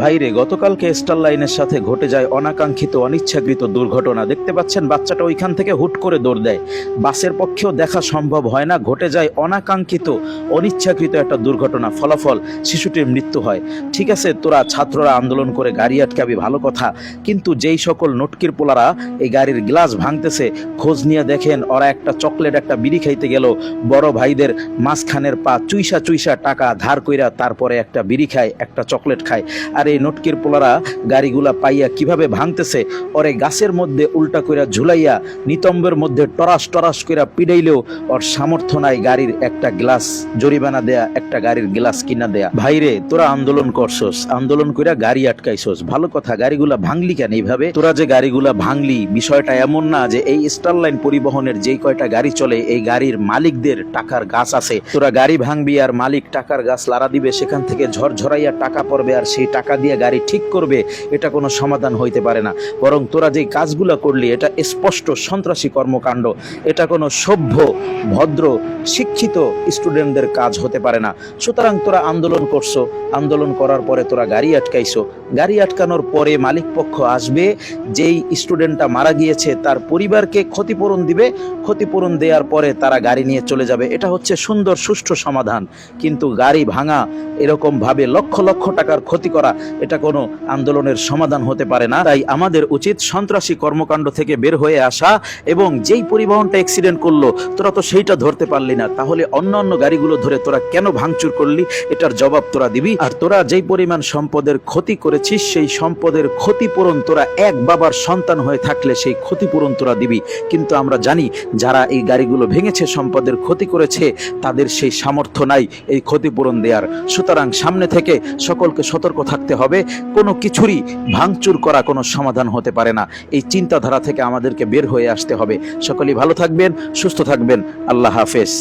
ভাইরে গতকালকে স্টার লাইনের সাথে ঘটে যায় অনাকাঙ্ক্ষিত অনিচ্ছাকৃত দুর্ঘটনা। দেখতে পাচ্ছেন, বাচ্চাটা ওইখান থেকে হুট করে দৌড় দেয়। বাসের পক্ষেও দেখা সম্ভব হয় না, ঘটে যায় অনাকাঙ্ক্ষিত অনিচ্ছাকৃত একটা দুর্ঘটনা, ফলাফল শিশুটির মৃত্যু হয়। ঠিক আছে, তোরা ছাত্ররা আন্দোলন করে গাড়ি আটকাবি, ভালো কথা, কিন্তু যেই সকল নটকির পোলারা এই গাড়ির গ্লাস ভাঙতেছে, খোঁজ নিয়ে দেখেন ওরা একটা চকলেট, একটা বিড়ি খাইতে গেল। বড় ভাইদের মাঝখানের পা চুইসা চুইসা টাকা ধার কইরা তারপরে একটা বিড়ি খায়, একটা চকলেট খায়। আর এই নটকির পোলারা গাড়িগুলা পাইয়া কীভাবে ভাঙতেছে, ওরে গাছের মধ্যে উল্টা কইরা ঝুলাইয়া নিতম্বের মধ্যে টরাস টরাস কইরা পিডাইলেও ওর সামর্থ্য নাই গাড়ির একটা গ্লাস জরিমানা দেয়া, একটা গাড়ির গ্লাস কিনা দেয়া। ভাইরে, তোরা আন্দোলন করছস, আন্দোলন কইরা গাড়ি আটকাইছস। ভালো কথা, গাড়িগুলা ভাঙলি কেন এইভাবে? তোরা যে গাড়িগুলা ভাঙলি, বিষয়টা এমন না যে এই স্টারলাইন পরিবহনের যেই কয়টা গাড়ি চলে, এই গাড়ির মালিকদের টাকার গাছ আছে। তোরা গাড়ি ভাঙবি আর মালিক টাকার গাছ লাড়া দিবে, সেখান থেকে ঝরঝরাইয়া টাকা পড়বে আর সেই টাকা দিয়ে গাড়ি ঠিক করবে, এটা কোনো সমাধান হইতে পারে না। বরং তোরা যে কাজগুলো করলি, এটা স্পষ্ট সন্ত্রাসী কর্মকাণ্ড। এটা কোনো সভ্য, ভদ্র, শিক্ষিত স্টুডেন্টদের কাজ হতে পারে না। সুতরাং তোরা আন্দোলন করছ। আন্দোলন করার পরে তোরা গাড়ি আটকাইছো। গাড়ি আটকানোর পরে মালিক পক্ষ আসবে, যেই স্টুডেন্টটা মারা গিয়েছে, তার পরিবারকে ক্ষতিপূরণ দিবে। ক্ষতিপূরণ দেওয়ার পরে তারা গাড়ি নিয়ে চলে যাবে। এটা হচ্ছে সুন্দর, সুষ্ঠু সমাধান। কিন্তু গাড়ি ভাঙা এরকম ভাবে লক্ষ লক্ষ টাকার ক্ষতি করা এটা কোনো আন্দোলনের সমাধান হতে পারে না। তাই আমাদের উচিত সন্ত্রাসী কর্মকাণ্ড থেকে বের হয়ে আসা এবং যেই পরিবহনটা অ্যাক্সিডেন্ট করল, তোরা তো সেইটা ধরতে পারলি না। তাহলে অন্য অন্য গাড়িগুলো ধরে তোরা কেন ভাঙচুর করলি? এটার জবাব তোরা দিবি। আর তোরা যেই পরিমাণ সম্পদের ক্ষতি করেছিস, সেই সম্পদের ক্ষতিপূরণ তোরা এক বাবার সন্তান হয়ে থাকলে সেই ক্ষতিপূরণ তোরা দিবি। কিন্তু আমরা জানি, যারা এই গাড়িগুলো ভেঙেছে, সম্পদের ক্ষতি করেছে, তাদের সেই সামর্থ্য নাই এই ক্ষতিপূরণ দেওয়ার সুতরাং সামনে থেকে সকলকে সতর্ক থাকতে হবে, কোনো কিছুরই ভাঙচুর করা কোনো সমাধান হতে পারে না। এই চিন্তাধারা থেকে আমাদেরকে বের হয়ে আসতে হবে। সকলেই ভালো থাকবেন, সুস্থ থাকবেন। আল্লাহ হাফেজ।